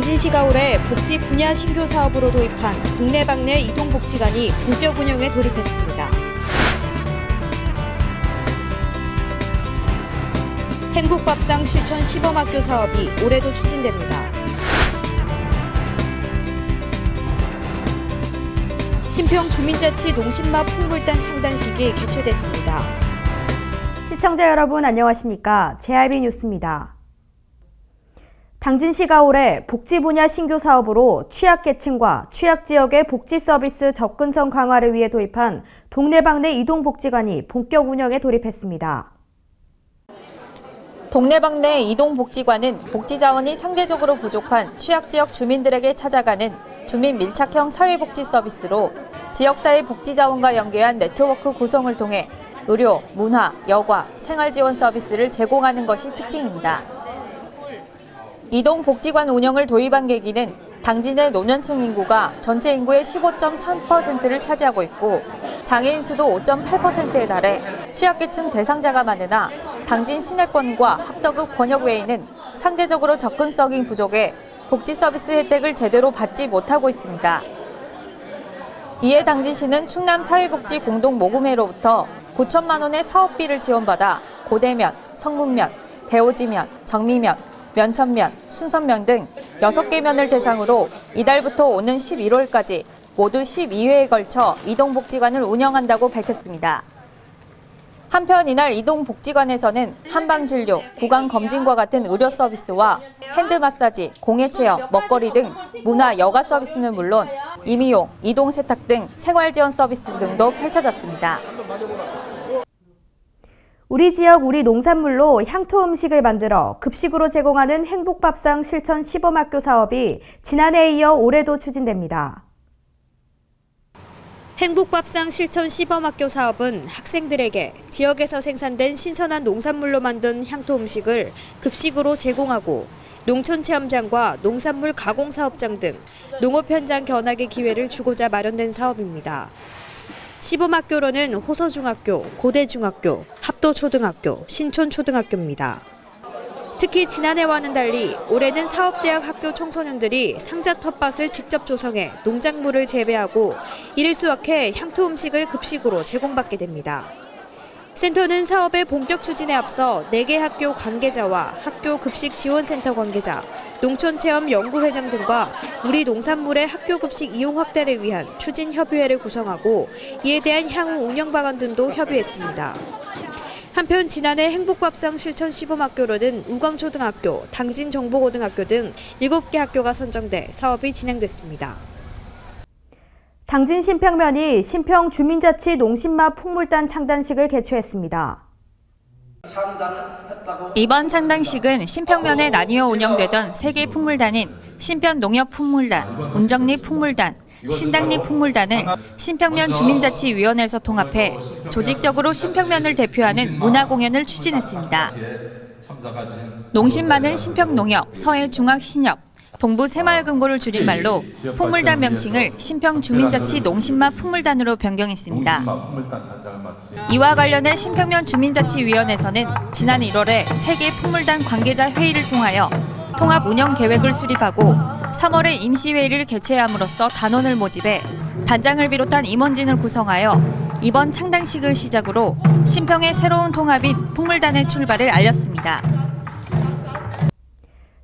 당진시가 올해 복지 분야 신규 사업으로 도입한 동네방네 이동복지관이 본격 운영에 돌입했습니다. 행복밥상 실천 시범학교 사업이 올해도 추진됩니다. 신평 주민자치 농심마 풍물단 창단식이 개최됐습니다. 시청자 여러분 안녕하십니까? JRB 뉴스입니다. 당진 시가 올해 복지 분야 신규 사업으로 취약계층과 취약지역의 복지 서비스 접근성 강화를 위해 도입한 동네방네 이동복지관이 본격 운영에 돌입했습니다. 동네방네 이동복지관은 복지 자원이 상대적으로 부족한 취약지역 주민들에게 찾아가는 주민 밀착형 사회복지 서비스로 지역사회 복지 자원과 연계한 네트워크 구성을 통해 의료, 문화, 여가, 생활 지원 서비스를 제공하는 것이 특징입니다. 이동복지관 운영을 도입한 계기는 당진의 노년층 인구가 전체 인구의 15.3%를 차지하고 있고 장애인 수도 5.8%에 달해 취약계층 대상자가 많으나 당진 시내권과 합덕읍 권역 외에는 상대적으로 접근성이 부족해 복지 서비스 혜택을 제대로 받지 못하고 있습니다. 이에 당진시는 충남 사회복지 공동 모금회로부터 9천만 원의 사업비를 지원받아 고대면, 성문면, 대오지면, 정미면, 면천면, 순선면 등 6개 면을 대상으로 이달부터 오는 11월까지 모두 12회에 걸쳐 이동복지관을 운영한다고 밝혔습니다. 한편 이날 이동복지관에서는 한방진료, 구강검진과 같은 의료 서비스와 핸드 마사지, 공예체험, 먹거리 등 문화 여가 서비스는 물론 임의용, 이동세탁 등 생활지원 서비스 등도 펼쳐졌습니다. 우리 지역 우리 농산물로 향토 음식을 만들어 급식으로 제공하는 행복밥상 실천 시범학교 사업이 지난해에 이어 올해도 추진됩니다. 행복밥상 실천 시범학교 사업은 학생들에게 지역에서 생산된 신선한 농산물로 만든 향토 음식을 급식으로 제공하고 농촌 체험장과 농산물 가공 사업장 등 농업 현장 견학의 기회를 주고자 마련된 사업입니다. 시범학교로는 호서중학교, 고대중학교, 합도초등학교, 신촌초등학교입니다. 특히 지난해와는 달리 올해는 사업대학 학교 청소년들이 상자 텃밭을 직접 조성해 농작물을 재배하고 이를 수확해 향토 음식을 급식으로 제공받게 됩니다. 센터는 사업의 본격 추진에 앞서 4개 학교 관계자와 학교 급식 지원센터 관계자, 농촌체험 연구회장 등과 우리 농산물의 학교 급식 이용 확대를 위한 추진 협의회를 구성하고 이에 대한 향후 운영 방안 등도 협의했습니다. 한편 지난해 행복밥상 실천 시범학교로는 우광초등학교, 당진정보고등학교 등 7개 학교가 선정돼 사업이 진행됐습니다. 당진 신평면이 신평 주민자치 농심마 풍물단 창단식을 개최했습니다. 이번 창단식은 신평면에 나뉘어 운영되던 세개 풍물단인 신평 농협 풍물단, 운정리 풍물단, 신당리 풍물단을 신평면 주민자치위원회에서 통합해 조직적으로 신평면을 대표하는 문화 공연을 추진했습니다. 농심만은 신평농협, 서해중앙신협, 동부 새마을금고를 줄인 말로 풍물단 명칭을 신평 주민자치 농심마 풍물단으로 변경했습니다. 이와 관련해 신평면 주민자치위원회에서는 지난 1월에 세계 풍물단 관계자 회의를 통하여 통합 운영 계획을 수립하고 3월에 임시회의를 개최함으로써 단원을 모집해 단장을 비롯한 임원진을 구성하여 이번 창단식을 시작으로 신평의 새로운 통합인 풍물단의 출발을 알렸습니다.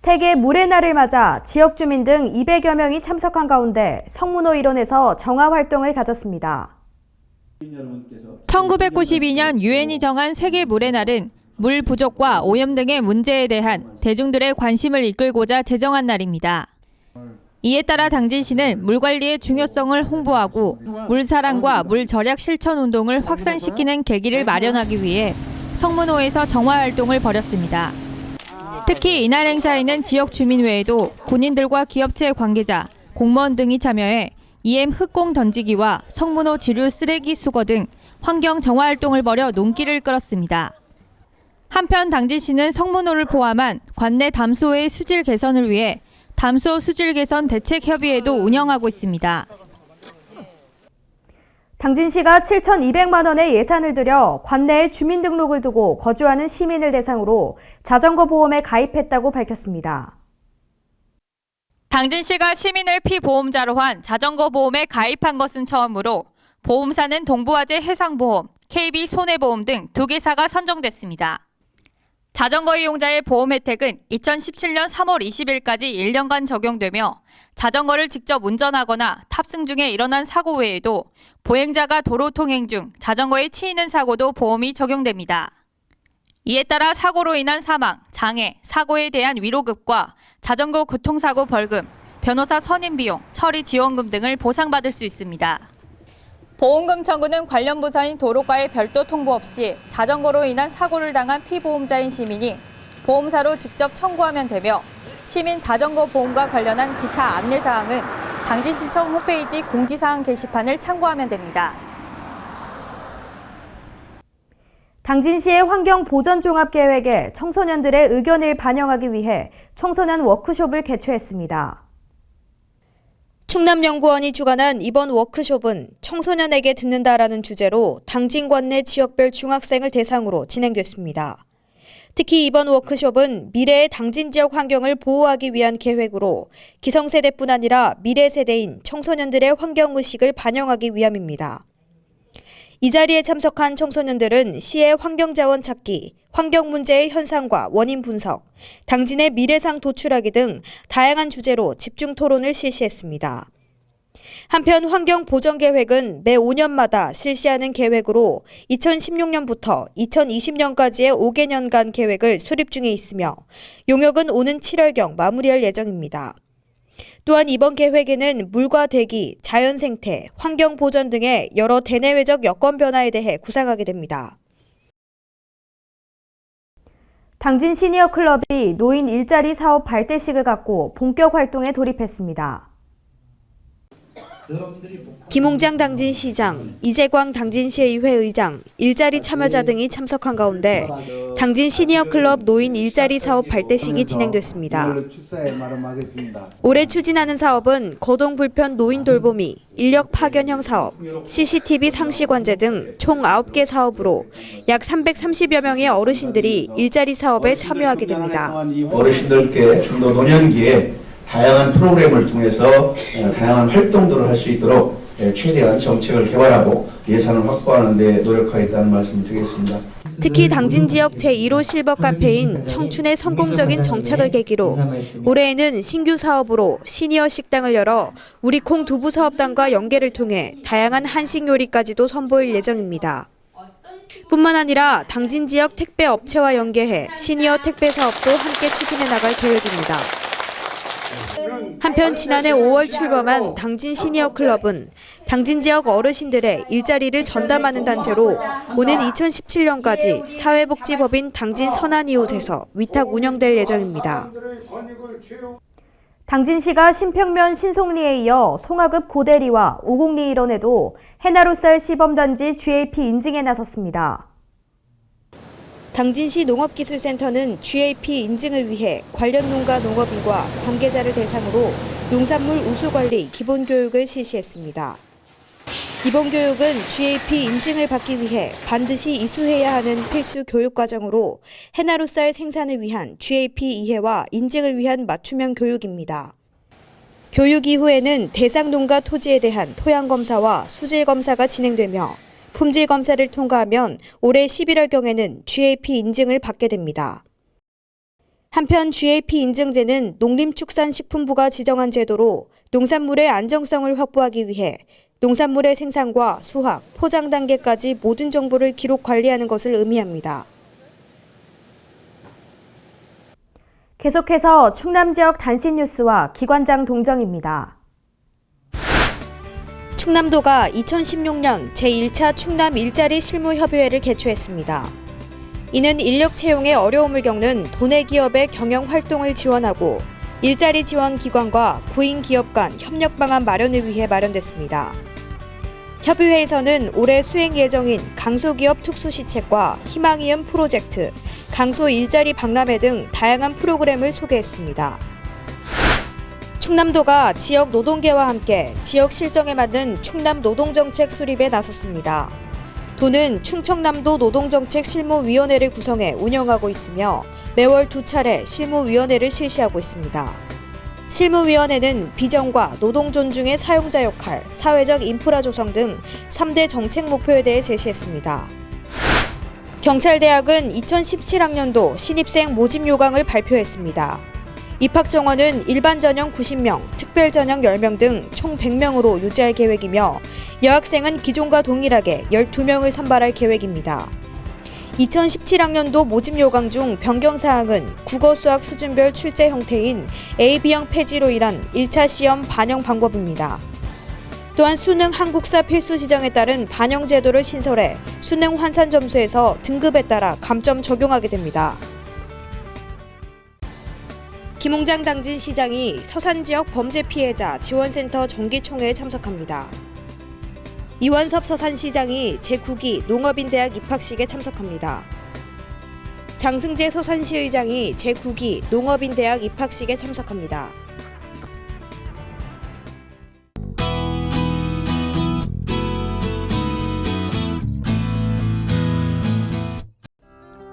세계 물의 날을 맞아 지역 주민 등 200여 명이 참석한 가운데 성문호 일원에서 정화 활동을 가졌습니다. 1992년 유엔이 정한 세계 물의 날은 물 부족과 오염 등의 문제에 대한 대중들의 관심을 이끌고자 제정한 날입니다. 이에 따라 당진시는 물 관리의 중요성을 홍보하고 물 사랑과 물 절약 실천 운동을 확산시키는 계기를 마련하기 위해 성문호에서 정화 활동을 벌였습니다. 특히 이날 행사에는 지역 주민 외에도 군인들과 기업체 관계자, 공무원 등이 참여해 EM 흑공 던지기와 성문호 지류 쓰레기 수거 등 환경 정화 활동을 벌여 눈길을 끌었습니다. 한편 당진 시는 성문호를 포함한 관내 담소의 수질 개선을 위해 담소 수질 개선 대책 협의회도 운영하고 있습니다. 당진시가 7,200만 원의 예산을 들여 관내에 주민등록을 두고 거주하는 시민을 대상으로 자전거 보험에 가입했다고 밝혔습니다. 당진시가 시민을 피보험자로 한 자전거 보험에 가입한 것은 처음으로 보험사는 동부화재 해상보험, KB 손해보험 등 두 개사가 선정됐습니다. 자전거 이용자의 보험 혜택은 2017년 3월 20일까지 1년간 적용되며 자전거를 직접 운전하거나 탑승 중에 일어난 사고 외에도 보행자가 도로 통행 중 자전거에 치이는 사고도 보험이 적용됩니다. 이에 따라 사고로 인한 사망, 장애, 사고에 대한 위로급과 자전거 교통사고 벌금, 변호사 선임 비용, 처리 지원금 등을 보상받을 수 있습니다. 보험금 청구는 관련 부서인 도로과에 별도 통보 없이 자전거로 인한 사고를 당한 피보험자인 시민이 보험사로 직접 청구하면 되며 시민 자전거 보험과 관련한 기타 안내 사항은 당진 신청 홈페이지 공지사항 게시판을 참고하면 됩니다. 당진시의 환경 보전 종합 계획에 청소년들의 의견을 반영하기 위해 청소년 워크숍을 개최했습니다. 충남연구원이 주관한 이번 워크숍은 청소년에게 듣는다라는 주제로 당진관 내 지역별 중학생을 대상으로 진행됐습니다. 특히 이번 워크숍은 미래의 당진 지역 환경을 보호하기 위한 계획으로 기성세대뿐 아니라 미래 세대인 청소년들의 환경의식을 반영하기 위함입니다. 이 자리에 참석한 청소년들은 시의 환경자원 찾기, 환경 문제의 현상과 원인 분석, 당진의 미래상 도출하기 등 다양한 주제로 집중 토론을 실시했습니다. 한편 환경 보전 계획은 매 5년마다 실시하는 계획으로 2016년부터 2020년까지의 5개년간 계획을 수립 중에 있으며 용역은 오는 7월경 마무리할 예정입니다. 또한 이번 계획에는 물과 대기, 자연 생태, 환경 보전 등의 여러 대내외적 여건 변화에 대해 구상하게 됩니다. 당진 시니어 클럽이 노인 일자리 사업 발대식을 갖고 본격 활동에 돌입했습니다. 김홍장 당진시장, 이재광 당진시의회 의장, 일자리 참여자 등이 참석한 가운데 당진 시니어클럽 노인 일자리 사업 발대식이 진행됐습니다. 올해 추진하는 사업은 거동 불편 노인 돌보미, 인력 파견형 사업, CCTV 상시 관제 등 총 9개 사업으로 약 330여 명의 어르신들이 일자리 사업에 참여하게 됩니다. 어르신들께 좀 더 노년기에 다양한 프로그램을 통해서 어, 다양한 활동들을 할 수 있도록 예, 최대한 정책을 개발하고 예산을 확보하는 데 노력하겠다는 말씀 드리겠습니다. 특히 당진 지역 제1호 실버 카페인 청춘의 성공적인 정착을 계기로 올해에는 신규 사업으로 시니어 식당을 열어 우리 콩 두부 사업단과 연계를 통해 다양한 한식 요리까지도 선보일 예정입니다. 뿐만 아니라 당진 지역 택배 업체와 연계해 시니어 택배 사업도 함께 추진해 나갈 계획입니다. 한편 지난해 5월 출범한 당진 시니어 클럽은 당진 지역 어르신들의 일자리를 전담하는 단체로 오는 2017년까지 사회복지법인 당진 선안 이웃에서 위탁 운영될 예정입니다. 당진시가 신평면 신송리에 이어 송하급 고대리와 오곡리 일원에도 해나루쌀 시범단지 GAP 인증에 나섰습니다. 당진시 농업기술센터는 GAP 인증을 위해 관련 농가 농업인과 관계자를 대상으로 농산물 우수관리 기본 교육을 실시했습니다. 기본 교육은 GAP 인증을 받기 위해 반드시 이수해야 하는 필수 교육 과정으로 해나루 쌀 생산을 위한 GAP 이해와 인증을 위한 맞춤형 교육입니다. 교육 이후에는 대상 농가 토지에 대한 토양 검사와 수질 검사가 진행되며 품질 검사를 통과하면 올해 11월경에는 GAP 인증을 받게 됩니다. 한편 GAP 인증제는 농림축산식품부가 지정한 제도로 농산물의 안정성을 확보하기 위해 농산물의 생산과 수확, 포장 단계까지 모든 정보를 기록 관리하는 것을 의미합니다. 계속해서 충남 지역 단신 뉴스와 기관장 동정입니다. 충남도가 2016년 제1차 충남 일자리 실무 협의회를 개최했습니다. 이는 인력 채용에 어려움을 겪는 도내 기업의 경영 활동을 지원하고 일자리 지원 기관과 구인 기업 간 협력 방안 마련을 위해 마련됐습니다. 협의회에서는 올해 수행 예정인 강소기업 특수시책과 희망이음 프로젝트, 강소 일자리 박람회 등 다양한 프로그램을 소개했습니다. 충남도가 지역 노동계와 함께 지역 실정에 맞는 충남 노동정책 수립에 나섰습니다. 도는 충청남도 노동정책 실무위원회를 구성해 운영하고 있으며 매월 두 차례 실무위원회를 실시하고 있습니다. 실무위원회는 비전과 노동 존중의 사용자 역할, 사회적 인프라 조성 등 3대 정책 목표에 대해 제시했습니다. 경찰대학은 2017학년도 신입생 모집 요강을 발표했습니다. 입학 정원은 일반 전형 90명, 특별 전형 10명 등 총 100명으로 유지할 계획이며 여학생은 기존과 동일하게 12명을 선발할 계획입니다. 2017학년도 모집 요강 중 변경 사항은 국어 수학 수준별 출제 형태인 A, B형 폐지로 인한 1차 시험 반영 방법입니다. 또한 수능 한국사 필수 지정에 따른 반영 제도를 신설해 수능 환산 점수에서 등급에 따라 감점 적용하게 됩니다. 김홍장 당진 시장이 서산 지역 범죄 피해자 지원센터 정기총회에 참석합니다. 이원섭 서산시장이 제9기 농업인대학 입학식에 참석합니다. 장승재 서산시의장이 제9기 농업인대학 입학식에 참석합니다.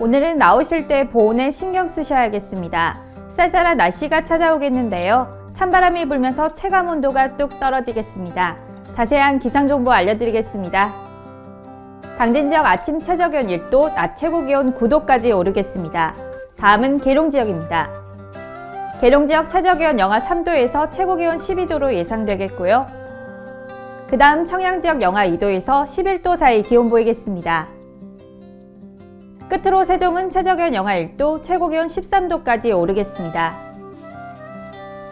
오늘은 나오실 때 보온에 신경 쓰셔야겠습니다. 쌀쌀한 날씨가 찾아오겠는데요. 찬바람이 불면서 체감 온도가 뚝 떨어지겠습니다. 자세한 기상 정보 알려드리겠습니다. 당진 지역 아침 최저 기온 1도, 낮 최고 기온 9도까지 오르겠습니다. 다음은 계룡 지역입니다. 계룡 지역 최저 기온 영하 3도에서 최고 기온 12도로 예상되겠고요. 그 다음 청양 지역 영하 2도에서 11도 사이 기온 보이겠습니다. 끝으로 세종은 최저기온 영하 1도, 최고기온 13도까지 오르겠습니다.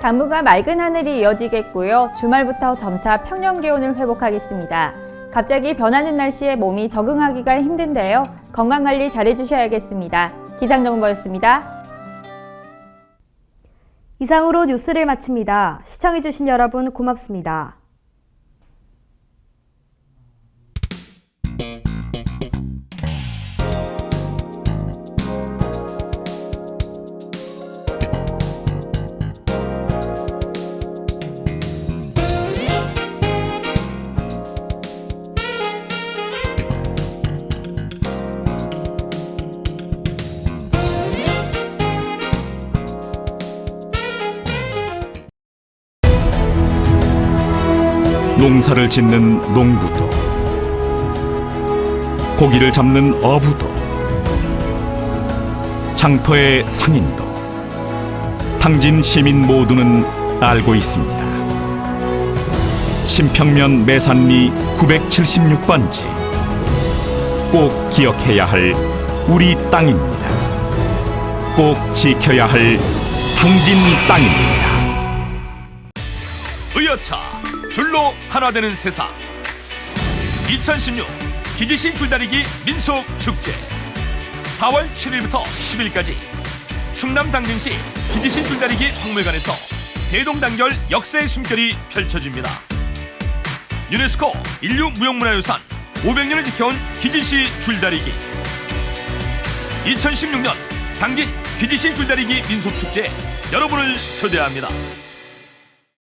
당분간 맑은 하늘이 이어지겠고요. 주말부터 점차 평년 기온을 회복하겠습니다. 갑자기 변하는 날씨에 몸이 적응하기가 힘든데요. 건강관리 잘해주셔야겠습니다. 기상정보였습니다. 이상으로 뉴스를 마칩니다. 시청해주신 여러분 고맙습니다. 농사를 짓는 농부도 고기를 잡는 어부도 장터의 상인도 당진 시민 모두는 알고 있습니다. 심평면 매산리 976번지 꼭 기억해야 할 우리 땅입니다. 꼭 지켜야 할 당진 땅입니다. 의여차 줄로 하나 되는 세상 2016 기지신 줄다리기 민속 축제 4월 7일부터 10일까지 충남 당진시 기지신 줄다리기 박물관에서 대동단결 역사의 숨결이 펼쳐집니다. 유네스코 인류 무형문화유산 500년을 지켜온 기지시 줄다리기 2016년 당진 기지시 줄다리기 민속축제 여러분을 초대합니다.